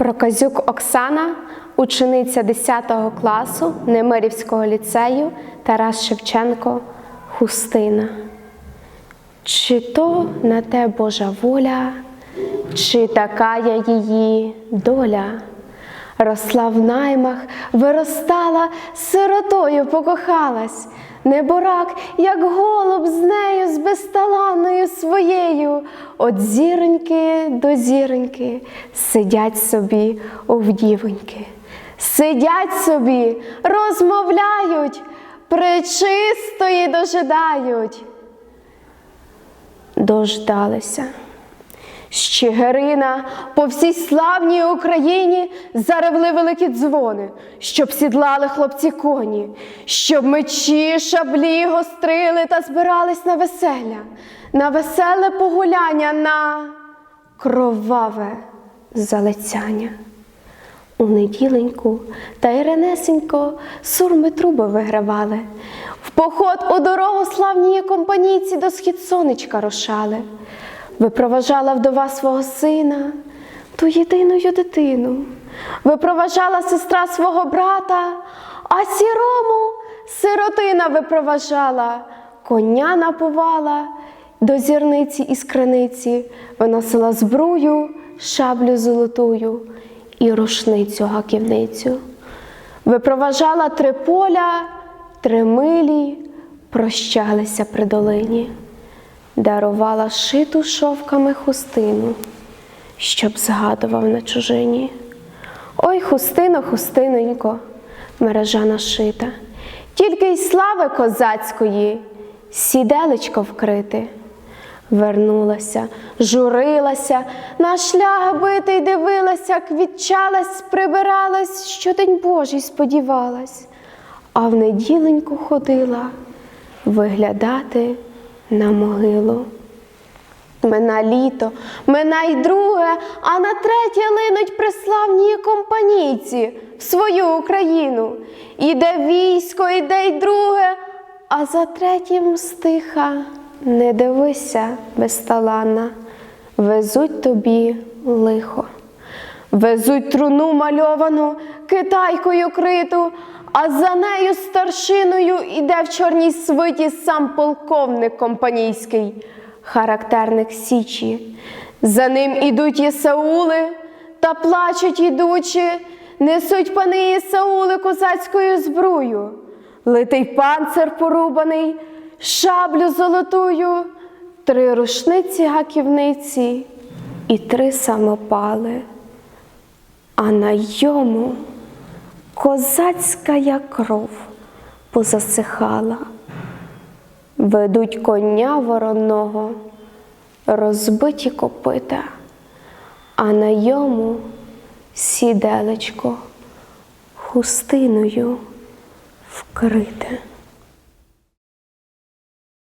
Проказюк Оксана, учениця 10 класу Немирівського ліцею Тарас Шевченко Хустина. Чи то на те Божа воля, чи така я її доля? Росла в наймах, виростала, сиротою покохалась, неборак, як голуб з нею, з безталанною своєю, от зіроньки до зіроньки сидять собі овдівоньки, сидять собі, розмовляють, пречистої дожидають. Дождалися. З Чигирина по всій славній Україні заревли великі дзвони, щоб сідлали хлопці коні, щоб мечі, шаблі гострили та збирались на веселя, на веселе погуляння, на кроваве залицяння. У неділеньку та й ранесенько сурми труби вигравали. В поход у дорогу славнії компанійці до схід сонечка рушали. Випроважала вдова свого сина, ту єдиною дитину. Випроважала сестра свого брата, а сірому сиротина випроважала, коня напувала, до зірниці із криниці виносила збрую, шаблю золотую і рушницю гаківницю. Випроважала три поля, три милі, прощалися при долині, дарувала шиту шовками хустину, щоб згадував на чужині. Ой, хустино, хустинонько, мережа нашита, тільки й слави козацької, сіделечко вкрити. Вернулася, журилася, на шлях битий дивилася, квітчалась, прибиралась, що день Божий сподівалась, а в неділеньку ходила виглядати на могилу. Мина літо, мина й друге, а на третє линуть преславні компанійці в свою Україну. Іде військо, іде й друге, а за третім стиха не дивися, безталанна, везуть тобі лихо. Везуть труну мальовану, китайкою криту, а за нею старшиною іде в чорній свиті сам полковник компанійський, характерник Січі. За ним ідуть Єсаули та плачуть ідучи, несуть пани Єсаули козацькою збрую, литий панцир порубаний, шаблю золотую, три рушниці гаківниці і три самопали а на йому козацька кров позасихала. Ведуть коня вороного, розбиті копита, а на йому сіделечко хустиною вкрите.